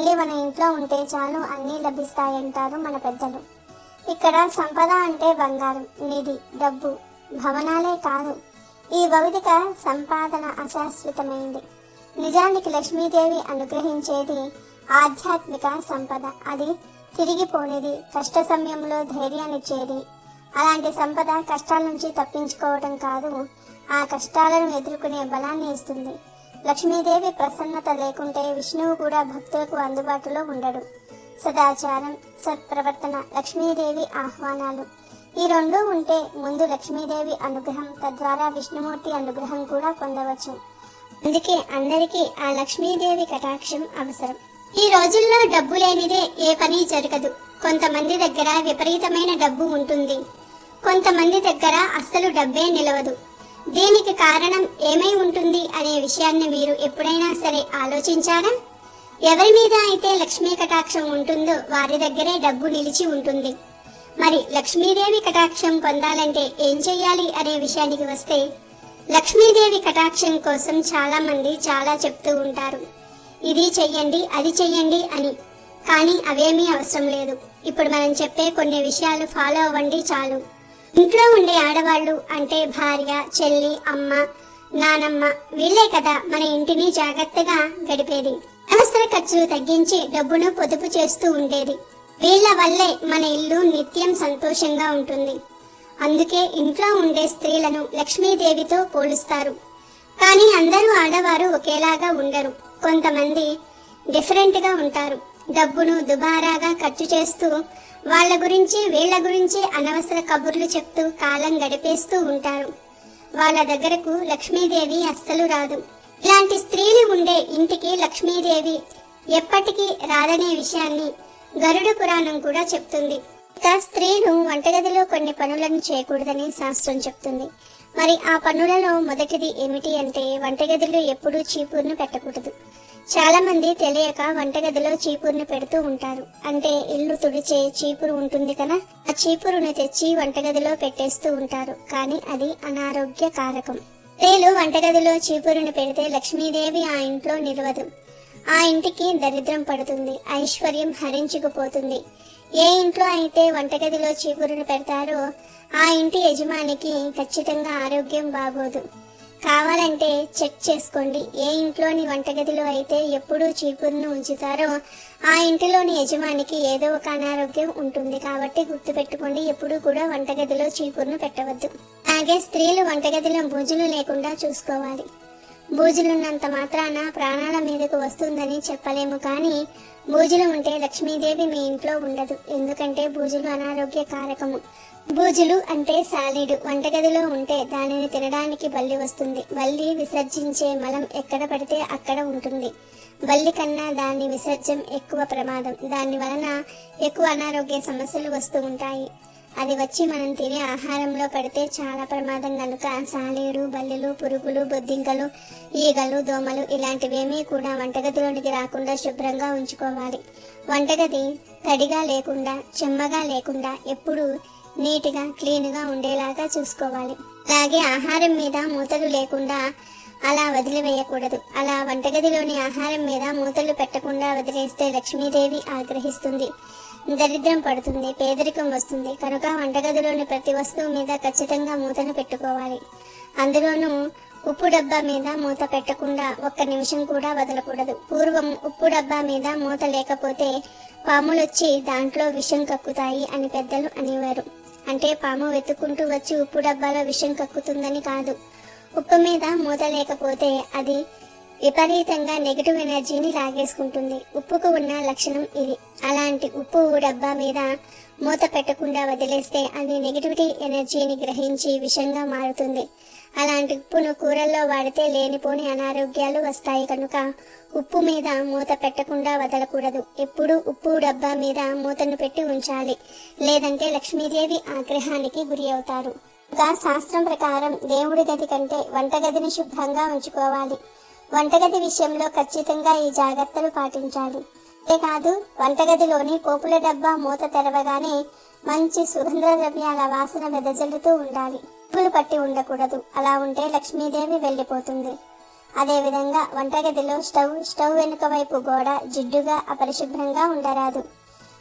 తల్లి మన ఇంట్లో ఉంటే చాలు అన్నీ లభిస్తాయంటారు మన పెద్దలు. ఇక్కడ సంపద అంటే బంగారం నిధి డబ్బు భవనాలే కాదు. ఈ భౌతిక సంపాదన అశాశ్వతమైంది. నిజానికి లక్ష్మీదేవి అనుగ్రహించేది ఆధ్యాత్మిక సంపద. అది తిరిగిపోనిది కష్ట సమయంలో ధైర్యాన్నిచ్చేది అలాంటి సంపద కష్టాల నుంచి తప్పించుకోవడం కాదు ఆ కష్టాలను ఎదుర్కొనే బలాన్ని ఇస్తుంది. లక్ష్మీదేవి ప్రసన్నత లేకుంటే విష్ణువు కూడా భక్తులకు అందుబాటులో ఉండడు. సదాచారం సత్ప్రవర్తన లక్ష్మీదేవి ఆహ్వానాలు. ఈ రెండూ ఉంటే ముందు లక్ష్మీదేవి అనుగ్రహం తద్వారా విష్ణుమూర్తి అనుగ్రహం కూడా పొందవచ్చు. అందుకే అందరికీ ఆ లక్ష్మీదేవి కటాక్షం అవసరం. ఈ రోజుల్లో డబ్బు లేనిదే ఏ పని జరగదు. కొంతమంది దగ్గర విపరీతమైన డబ్బు ఉంటుంది. కొంతమంది దగ్గర అస్సలు డబ్బే నిలవదు. దీనికి కారణం ఏమై ఉంటుంది అనే విషయాన్ని మీరు ఎప్పుడైనా సరే ఆలోచించారా? ఎవరి మీద అయితే లక్ష్మీ కటాక్షం ఉంటుందో వారి దగ్గరే డబ్బు నిలిచి ఉంటుంది. మరి లక్ష్మీదేవి కటాక్షం పొందాలంటే ఏం చెయ్యాలి అనే విషయానికి వస్తే లక్ష్మీదేవి కటాక్షం కోసం చాలా మంది చాలా చెప్తూ ఉంటారు. ఇది చెయ్యండి అది చెయ్యండి అని. కానీ అవేమీ అవసరం లేదు. ఇప్పుడు మనం చెప్పే కొన్ని విషయాలు ఫాలో అవ్వండి చాలు. ఇంట్లో ఉండే ఆడవాళ్ళు అంటే భార్య చెల్లి అమ్మ నానమ్మ వీళ్ళే కదా మన ఇంటిని జాగ్రత్తగా గడిపేది. అవసర ఖర్చులు తగ్గించి డబ్బును పొదుపు చేస్తూ ఉండేది. వీళ్ళ వల్లే మన ఇల్లు నిత్యం సంతోషంగా ఉంటుంది. అందుకే ఇంట్లో ఉండే స్త్రీలను లక్ష్మీదేవితో పోలుస్తారు. కానీ అందరూ ఆడవారు ఒకేలాగా ఉండరు. కొంతమంది డిఫరెంట్గా ఉంటారు. డబ్బును దుబారాగా ఖర్చు చేస్తూ వాళ్ళ గురించి వీళ్ళ గురించి అనవసర కబుర్లు చెప్తూ కాలం గడిపేస్తూ ఉంటారు. వాళ్ళ దగ్గరకు లక్ష్మీదేవి అస్సలు రాదు. ఇలాంటి స్త్రీలు ఉండే ఇంటికి లక్ష్మీదేవి ఎప్పటికీ రాదనే విషయాన్ని గరుడ పురాణం కూడా చెప్తుంది. ఇక స్త్రీలు వంటగదిలో కొన్ని పనులను చేయకూడదని శాస్త్రం చెప్తుంది. మరి ఆ పనులలో మొదటిది ఏమిటి అంటే వంటగదిలో ఎప్పుడూ చీపురును పెట్టకూడదు. చాలా మంది తెలియక వంటగదిలో చీపురును పెడుతూ ఉంటారు. అంటే ఇల్లు తుడిచే చీపురు ఉంటుంది కదా ఆ చీపురును తెచ్చి వంటగదిలో పెట్టేస్తూ ఉంటారు. కానీ అది అనారోగ్య కారకం. స్త్రీలు వంటగదిలో చీపురును పెడితే లక్ష్మీదేవి ఆ ఇంట్లో నిలవదు. ఆ ఇంటికి దరిద్రం పడుతుంది ఐశ్వర్యం హరించుకుపోతుంది. ఏ ఇంట్లో అయితే వంటగదిలో చీపురును పెడతారో ఆ ఇంటి యజమానికి ఖచ్చితంగా ఆరోగ్యం బాగోదు. కావాలంటే చెక్ చేసుకోండి. ఏ ఇంట్లోని వంటగదిలో అయితే ఎప్పుడూ చీపురును ఉంచుతారో ఆ ఇంటిలోని యజమానికి ఏదో ఒక అనారోగ్యం ఉంటుంది కాబట్టి గుర్తుపెట్టుకోండి ఎప్పుడూ కూడా వంటగదిలో చీపురును పెట్టవద్దు. అలాగే స్త్రీలు వంటగదిలో బూజులు లేకుండా చూసుకోవాలి. బూజులున్నంత మాత్రాన ప్రాణాల మీదకు వస్తుందని చెప్పలేము కానీ బూజులు ఉంటే లక్ష్మీదేవి మీ ఇంట్లో ఉండదు. ఎందుకంటే బూజులు అనారోగ్య కారకము. బూజులు అంటే సాలీడు. వంటగదిలో ఉంటే దానిని తినడానికి బల్లి వస్తుంది. బల్లి విసర్జించే మలం ఎక్కడ పడితే అక్కడ ఉంటుంది. బల్లి కన్నా దాని విసర్జం ఎక్కువ ప్రమాదం. దాని వలన ఎక్కువ అనారోగ్య సమస్యలు వస్తూ ఉంటాయి. అది వచ్చి మనం తినే ఆహారంలో పడితే చాలా ప్రమాదం. కనుక సాలీడు బల్లులు పురుగులు బొద్దింకలు ఈగలు దోమలు ఇలాంటివేమీ కూడా వంటగదిలోనికి రాకుండా శుభ్రంగా ఉంచుకోవాలి. వంటగది తడిగా లేకుండా చెమ్మగా లేకుండా ఎప్పుడూ నీట్గా క్లీన్గా ఉండేలాగా చూసుకోవాలి. అలాగే ఆహారం మీద మూతలు లేకుండా అలా వదిలివేయకూడదు. అలా వంటగదిలోని ఆహారం మీద మూతలు పెట్టకుండా వదిలేస్తే లక్ష్మీదేవి ఆగ్రహిస్తుంది. దరిద్రం పడుతుంది పేదరికం వస్తుంది. కనుక వంటగదిలోని ప్రతి వస్తువు మీద ఖచ్చితంగా మూతను పెట్టుకోవాలి. అందులోనూ ఉప్పు డబ్బా మీద మూత పెట్టకుండా ఒక్క నిమిషం కూడా వదలకూడదు. పూర్వం ఉప్పు డబ్బా మీద మూత లేకపోతే పాములొచ్చి దాంట్లో విషం కక్కుతాయి అని పెద్దలు అనేవారు. అంటే పాము వెతుక్కుంటూ వచ్చి ఉప్పు డబ్బాలో విషం కక్కుతుందని కాదు. ఉప్పు మీద మూత లేకపోతే అది విపరీతంగా నెగిటివ్ ఎనర్జీని లాగేసుకుంటుంది ఉప్పుకు ఉన్న లక్షణం ఇది. అలాంటి ఉప్పు డబ్బా మీద మూత పెట్టకుండా వదిలేస్తే అది నెగిటివిటీ ఎనర్జీని గ్రహించి విషంగా మారుతుంది. అలాంటి ఉప్పును కూరల్లో వాడితే లేనిపోని అనారోగ్యాలు వస్తాయి కనుక ఉప్పు మీద మూత పెట్టకుండా వదలకూడదు. ఎప్పుడూ ఉప్పు డబ్బా మీద మూతను పెట్టి ఉంచాలి. లేదంటే లక్ష్మీదేవి ఆగ్రహానికి గురి అవుతారు. శాస్త్రం ప్రకారం దేవుడి గది కంటే వంటగదిని శుభ్రంగా ఉంచుకోవాలి. వంటగది విషయంలో ఖచ్చితంగా ఈ జాగ్రత్తలు పాటించాలి. అంతేకాదు వంటగదిలోని పోపుల డబ్బా మూత తెరవగానే మంచి సుగంధ ద్రవ్యాల వాసన వెదజల్లుతూ ఉండాలి. పువ్వులు పట్టి ఉండకూడదు. అలా ఉంటే లక్ష్మీదేవి వెళ్ళిపోతుంది. అదేవిధంగా వంటగదిలో స్టవ్ స్టవ్ వెనుక వైపు గోడ జిడ్డుగా అపరిశుభ్రంగా ఉండరాదు.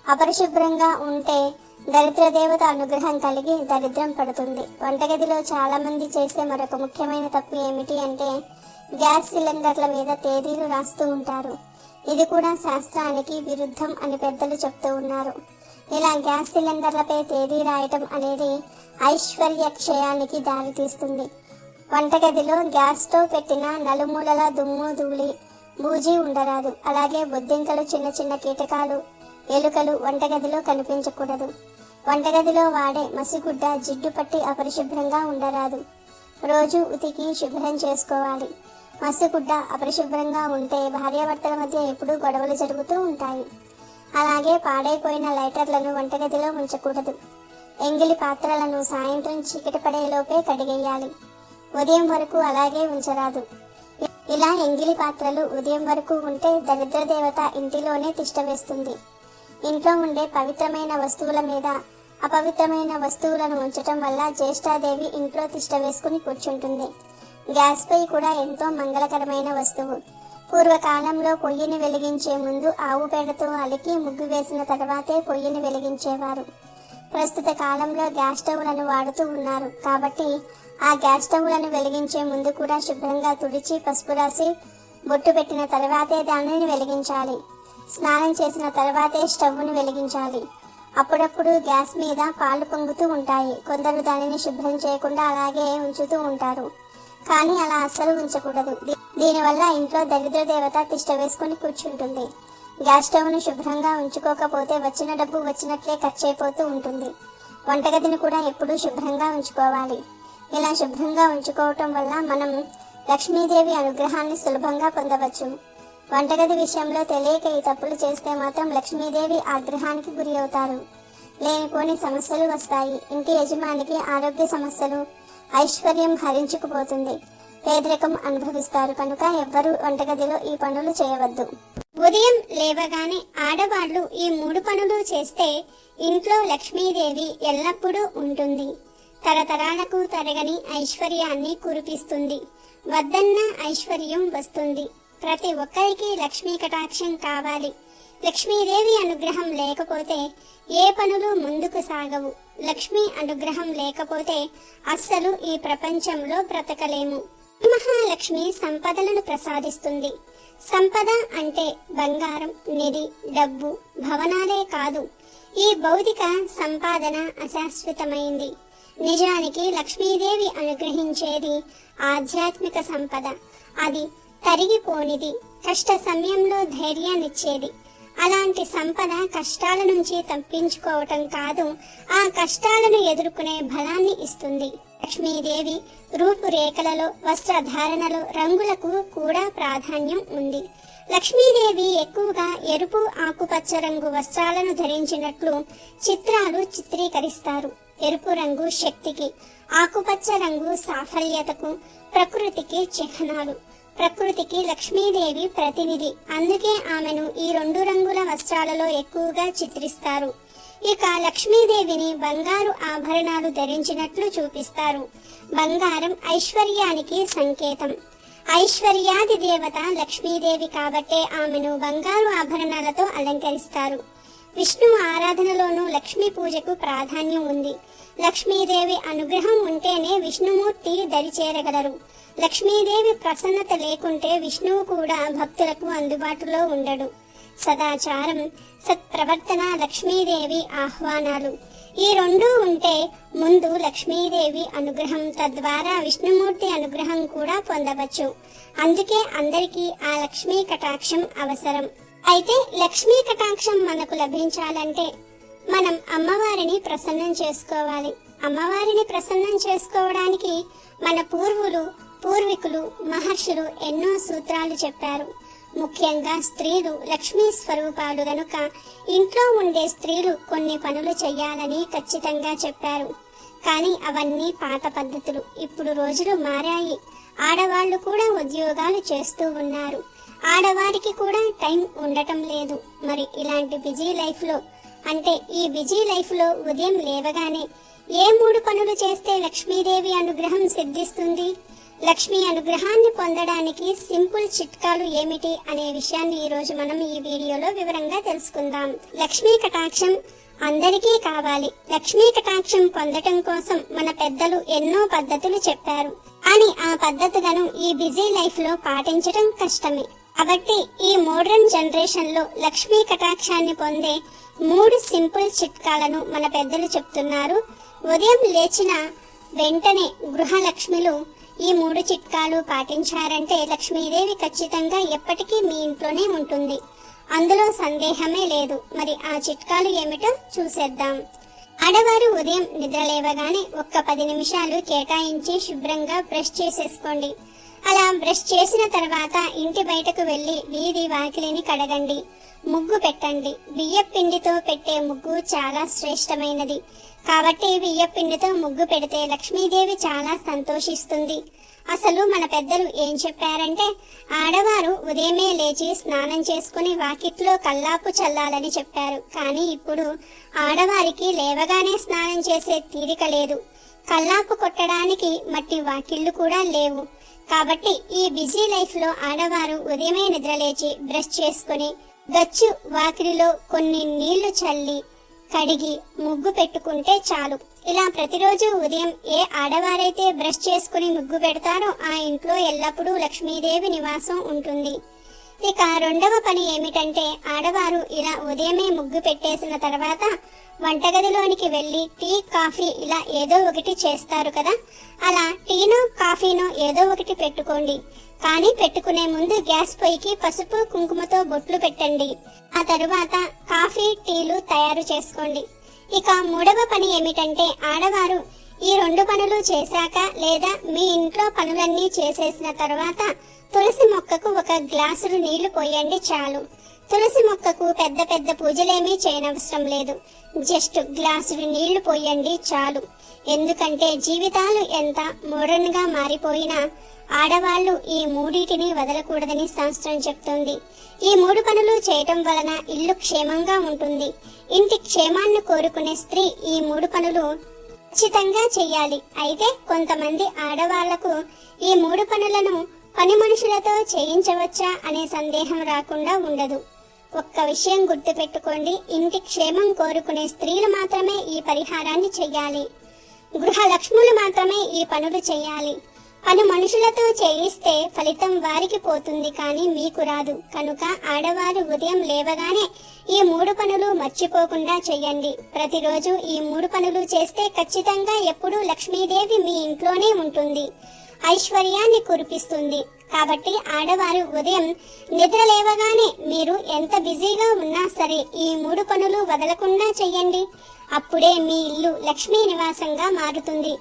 అపరిశుభ్రంగా ఉంటే దరిద్ర దేవత అనుగ్రహం కలిగి దరిద్రం పడుతుంది. వంటగదిలో చాలా మంది చేసే మరొక ముఖ్యమైన తప్పు ఏమిటి అంటే గ్యాస్ సిలిండర్ల మీద తేదీలు రాస్తూ ఉంటారు. ఇది కూడా శాస్త్రానికి విరుద్ధం అని పెద్దలు చెప్తూ ఉన్నారు. ఇలా గ్యాస్ సిలిండర్లపై తేదీ రాయటం అనేది ఐశ్వర్య క్షయానికి దారితీస్తుంది. వంటగదిలో గ్యాస్ స్టవ్ పెట్టిన నలుమూలల దుమ్ము ధూళి బూజీ ఉండరాదు. అలాగే బొద్దింకలు చిన్న చిన్న కీటకాలు ఎలుకలు వంటగదిలో కనిపించకూడదు. వంటగదిలో వాడే మసిగుడ్డ జిడ్డు పట్టి అపరిశుభ్రంగా ఉండరాదు. రోజు ఉతికి శుభ్రం చేసుకోవాలి. మసిగుడ్డ అపరిశుభ్రంగా ఉంటే భార్యాభర్తల మధ్య ఎప్పుడూ గొడవలు జరుగుతూ ఉంటాయి. అలాగే పాడైపోయిన లైటర్లను వంటగదిలో ఉంచకూడదు ఎంగిలి పాత్రలను సాయంత్రం చీకటి పడేలోపే కడిగేయాలి. ఉదయం వరకు అలాగే ఉంచరాదు. ఇలా ఎంగిలి పాత్రలు ఉదయం వరకు ఉంటే దరిద్ర దేవత ఇంటిలోనే తిష్టవేస్తుంది ఇంట్లో ఉండే పవిత్రమైన వస్తువుల మీద అపవిత్రమైన వస్తువులను ఉంచటం వల్ల జ్యేష్ఠాదేవి ఇంట్లో తిష్ట వేసుకుని కూర్చుంటుంది. గ్యాస్పై కూడా ఎంతో మంగళకరమైన వస్తువు. పూర్వకాలంలో పొయ్యిని వెలిగించే ముందు ఆవు పేడతో అలికి ముగ్గు వేసిన తర్వాతే పొయ్యిని వెలిగించేవారు. ప్రస్తుత కాలంలో గ్యాస్ స్టవ్లను వాడుతూ ఉన్నారు. కాబట్టి ఆ గ్యాస్ స్టవ్లను వెలిగించే ముందు కూడా శుభ్రంగా తుడిచి పసుపు రాసి బొట్టు పెట్టిన తర్వాతే దానిని వెలిగించాలి. స్నానం చేసిన తర్వాతే స్టవ్ను వెలిగించాలి. అప్పుడప్పుడు గ్యాస్ మీద పాలు పొంగుతూ ఉంటాయి. కొందరు దానిని శుభ్రం చేయకుండా అలాగే ఉంచుతూ ఉంటారు. కానీ అలా అస్సలు ఉంచకూడదు. దీనివల్ల ఇంట్లో దరిద్ర దేవత తిష్ట వేసుకుని కూర్చుంటుంది. గ్యాస్ స్టవ్ను శుభ్రంగా ఉంచుకోకపోతే వచ్చిన డబ్బు వచ్చినట్లే ఖర్చు అయిపోతూ ఉంటుంది. వంటగదిని కూడా ఎప్పుడూ శుభ్రంగా ఉంచుకోవాలి. ఇలా శుభ్రంగా ఉంచుకోవటం వల్ల మనం లక్ష్మీదేవి అనుగ్రహాన్ని సులభంగా పొందవచ్చు. వంటగది విషయంలో తెలియక ఈ తప్పులు చేస్తే మాత్రం లక్ష్మీదేవి ఆగ్రహానికి గురి అవుతారు. లేనిపోని సమస్యలు వస్తాయి. ఇంటి యజమానికి ఆరోగ్య సమస్యలు ఐశ్వర్యం హరించుకుపోతుంది పేదరికం అనుభవిస్తారు కనుక ఎవ్వరూ వంటగదిలో ఈ పనులు చేయవద్దు. ఉదయం లేవగానే ఆడవాళ్ళు ఈ మూడు పనులు చేస్తే ఇంట్లో లక్ష్మీదేవి ఎల్లప్పుడూ ఉంటుంది. తరతరాలకు తరగని ఐశ్వర్యాన్ని కురిపిస్తుంది. వద్దన్న ఐశ్వర్యం వస్తుంది. ప్రతి ఒక్కరికి లక్ష్మీ కటాక్షం కావాలి. లక్ష్మీదేవి అనుగ్రహం లేకపోతే ఏ పనులు ముందుకు సాగవు. లక్ష్మీ అనుగ్రహం లేకపోతే అస్సలు ఈ ప్రపంచంలో బ్రతకలేము. మహాలక్ష్మి సంపదలను ప్రసాదిస్తుంది. సంపద అంటే బంగారం నిధి డబ్బు భవనాలే కాదు. ఈ భౌతిక సంపాదన అశాశ్వతమైంది. నిజానికి లక్ష్మీదేవి అనుగ్రహించేది ఆధ్యాత్మిక సంపద. అది తరిగిపోనిది కష్ట సమయంలో ధైర్యాన్నిచ్చేది. అలాంటి సంపద కష్టాల నుంచి తప్పించుకోవటం కాదు ఆ కష్టాలను ఎదుర్కొనే బలాన్ని ఇస్తుంది. లక్ష్మీదేవి రూపురేఖలలో వస్త్రధారణలో రంగులకు కూడా ప్రాధాన్యం ఉంది. లక్ష్మీదేవి ఎక్కువగా ఎరుపు ఆకుపచ్చ రంగు వస్త్రాలను ధరించినట్లు చిత్రాలు చిత్రీకరిస్తారు. ఎరుపు రంగు శక్తికి ఆకుపచ్చ రంగు సాఫల్యతకు ప్రకృతికి చిహ్నాలు. ప్రకృతికి లక్ష్మీదేవి ప్రతినిధి. అందుకే ఆమెను ఈ రెండు రంగుల వస్త్రాలలో ఎక్కువగా చిత్రిస్తారు. ఇక లక్ష్మీదేవిని బంగారు ఆభరణాలు ధరించినట్లు చూపిస్తారు. బంగారం ఐశ్వర్యానికి సంకేతం. ఐశ్వర్యాది దేవత లక్ష్మీదేవి కాబట్టే ఆమెను బంగారు ఆభరణాలతో అలంకరిస్తారు. విష్ణు ఆరాధనలోనూ లక్ష్మీ పూజకు ప్రాధాన్యం ఉంది. లక్ష్మీదేవి అనుగ్రహం ఉంటేనే విష్ణుమూర్తి దరిచేరగలరు. లక్ష్మీదేవి ప్రసన్నత లేకుంటే విష్ణువు కూడా భక్తులకు అందుబాటులో ఉండడు. సదాచారం సత్ప్రవర్తన లక్ష్మీదేవి ఆహ్వానాలు. ఈ రెండూ ఉంటే ముందు లక్ష్మీదేవి అనుగ్రహం తద్వారా విష్ణుమూర్తి అనుగ్రహం కూడా పొందవచ్చు. అందుకే అందరికీ ఆ లక్ష్మీ కటాక్షం అవసరం. అయితే లక్ష్మీ కటాక్షం మనకు లభించాలంటే మనం అమ్మవారిని ప్రసన్నం చేసుకోవాలి. అమ్మవారిని ప్రసన్నం చేసుకోవడానికి మన పూర్వులు పూర్వీకులు మహర్షులు ఎన్నో సూత్రాలు చెప్పారు. ముఖ్యంగా స్త్రీలు లక్ష్మీ స్వరూపాలు గనుక ఇంట్లో ఉండే స్త్రీలు కొన్ని పనులు చేయాలని ఖచ్చితంగా చెప్పారు. కానీ అవన్నీ పాత పద్ధతులు. ఇప్పుడు రోజులు మారాయి. ఆడవాళ్ళు కూడా ఉద్యోగాలు చేస్తూ ఉన్నారు. ఆడవారికి కూడా టైం ఉండటం లేదు. మరి ఇలాంటి బిజీ లైఫ్లో అంటే ఈ బిజీ లైఫ్లో ఉదయం లేవగానే ఏ మూడు పనులు చేస్తే లక్ష్మీదేవి అనుగ్రహం సిద్ధిస్తుంది? లక్ష్మి అనుగ్రహాన్ని పొందడానికి సింపుల్ చిట్కాలు ఏమిటి అనే విషయాన్ని ఈ రోజు మనం ఈ వీడియోలో వివరంగా తెలుసుకుందాం. లక్ష్మీ కటాక్షం అందరికీ కావాలి. లక్ష్మీ కటాక్షం పొందటం కోసం మన పెద్దలు ఎన్నో పద్ధతులు చెప్పారు. అని ఆ పద్ధతులను ఈ బిజీ లైఫ్లో పాటించడం కష్టమే. కాబట్టి ఈ మోడర్న్ జనరేషన్లో లక్ష్మీ కటాక్షాన్ని పొందే మూడు సింపుల్ చిట్కాలను మన పెద్దలు చెప్తున్నారు. ఉదయం లేచిన వెంటనే గృహలక్ష్మిలు ఈ మూడు చిట్కాలు పాటించారంటే లక్ష్మీదేవి ఖచ్చితంగా ఎప్పటికీ మీ ఇంట్లోనే ఉంటుంది. అందులో సందేహమే లేదు. మరి ఆ చిట్కాలు ఏమిటో చూసేద్దాం. ఆడవారు ఉదయం నిద్ర లేవగానే ఒక్క పది నిమిషాలు కేటాయించి శుభ్రంగా బ్రష్ చేసేసుకోండి. అలా బ్రష్ చేసిన తర్వాత ఇంటి బయటకు వెళ్ళి వీధి వాకిలిని కడగండి. ముగ్గు పెట్టండి. బియ్య పిండితో పెట్టే ముగ్గు చాలా శ్రేష్టమైనది. కాబట్టి బియ్య పిండితో ముగ్గు పెడితే లక్ష్మీదేవి చాలా సంతోషిస్తుంది. అసలు మన పెద్దలు ఏం చెప్పారంటే ఆడవారు ఉదయమే లేచి స్నానం చేసుకుని వాకిట్లో కల్లాపు చల్లాలని చెప్పారు. కానీ ఇప్పుడు ఆడవారికి లేవగానే స్నానం చేసే తీరిక లేదు. కల్లాపు కొట్టడానికి మట్టి వాకిళ్ళు కూడా లేవు. కాబట్టి ఈ బిజీ లైఫ్లో ఆడవారు ఉదయమే నిద్రలేచి బ్రష్ చేసుకుని గచ్చు వాకిలిలో కొన్ని నీళ్ళు చల్లి కడిగి ముగ్గు పెట్టుకుంటే చాలు. ఇలా ప్రతిరోజు ఉదయం ఏ ఆడవారైతే బ్రష్ చేసుకుని ముగ్గు పెడతారో ఆ ఇంట్లో ఎల్లప్పుడూ లక్ష్మీదేవి నివాసం ఉంటుంది. ఇక రెండవ పని ఏమిటంటే ఆడవారు ఇలా ఉదయమే ముగ్గు పెట్టేసిన తర్వాత వంటగదిలోనికి వెళ్ళి టీ కాఫీ ఇలా ఏదో ఒకటి చేస్తారు కదా? అలా టీనో కాఫీనో ఏదో ఒకటి పెట్టుకోండి. కానీ పెట్టుకునే ముందు గ్యాస్ పొయ్యికి పసుపు కుంకుమతో బొట్లు పెట్టండి. ఆ తరువాత కాఫీ టీలు తయారు చేసుకోండి. ఇక మూడవ పని ఏమిటంటే ఆడవారు ఈ రెండు పనులు చేశాక లేదా మీ ఇంట్లో పనులన్నీ చేసేసిన తర్వాత తులసి మొక్కకు ఒక గ్లాసులు నీళ్ళు పోయండి చాలు. తులసి మొక్కకు పెద్ద పెద్ద పూజలేమీ చేయనవసరం లేదు. జస్ట్ గ్లాసులు నీళ్ళు పోయండి చాలు. ఎందుకంటే జీవితాలు ఎంత మోడర్న్గా మారిపోయినా ఆడవాళ్ళు ఈ మూడిటిని వదలకూడదని శాస్త్రం చెప్తుంది. ఈ మూడు పనులు చేయటం వలన ఇల్లు క్షేమంగా ఉంటుంది. ఇంటి క్షేమాన్ని కోరుకునే స్త్రీ ఈ మూడు పనులు ఖచ్చితంగా చెయ్యాలి అయితే కొంతమంది ఆడవాళ్ళకు ఈ మూడు పనులను పని మనుషులతో చేయించవచ్చా అనే సందేహం రాకుండా ఉండదు. ఒక్క విషయం గుర్తుపెట్టుకోండి ఇంటి క్షేమం కోరుకునే స్త్రీలు మాత్రమే ఈ పరిహారాన్ని చెయ్యాలి గృహ లక్ష్ములు మాత్రమే ఈ పనులు చేయాలి. పను మనుషులతో చేయిస్తే ఫలితం వారికి పోతుంది కానీ మీకు రాదు. కనుక ఆడవారు ఉదయం లేవగానే ఈ మూడు పనులు మర్చిపోకుండా చేయండి. ప్రతిరోజు ఈ మూడు పనులు చేస్తే ఖచ్చితంగా ఎప్పుడూ లక్ష్మీదేవి మీ ఇంట్లోనే ఉంటుంది. ఐశ్వర్యాన్ని కురిపిస్తుంది. కాబట్టి ఆడవారు ఉదయం నిద్ర లేవగానే మీరు ఎంత బిజీగా ఉన్నా సరే ఈ మూడు పనులు వదలకుండా చెయ్యండి అప్పుడే మీ ఇల్లు లక్ష్మీ నివాసంగా మారుతుంది.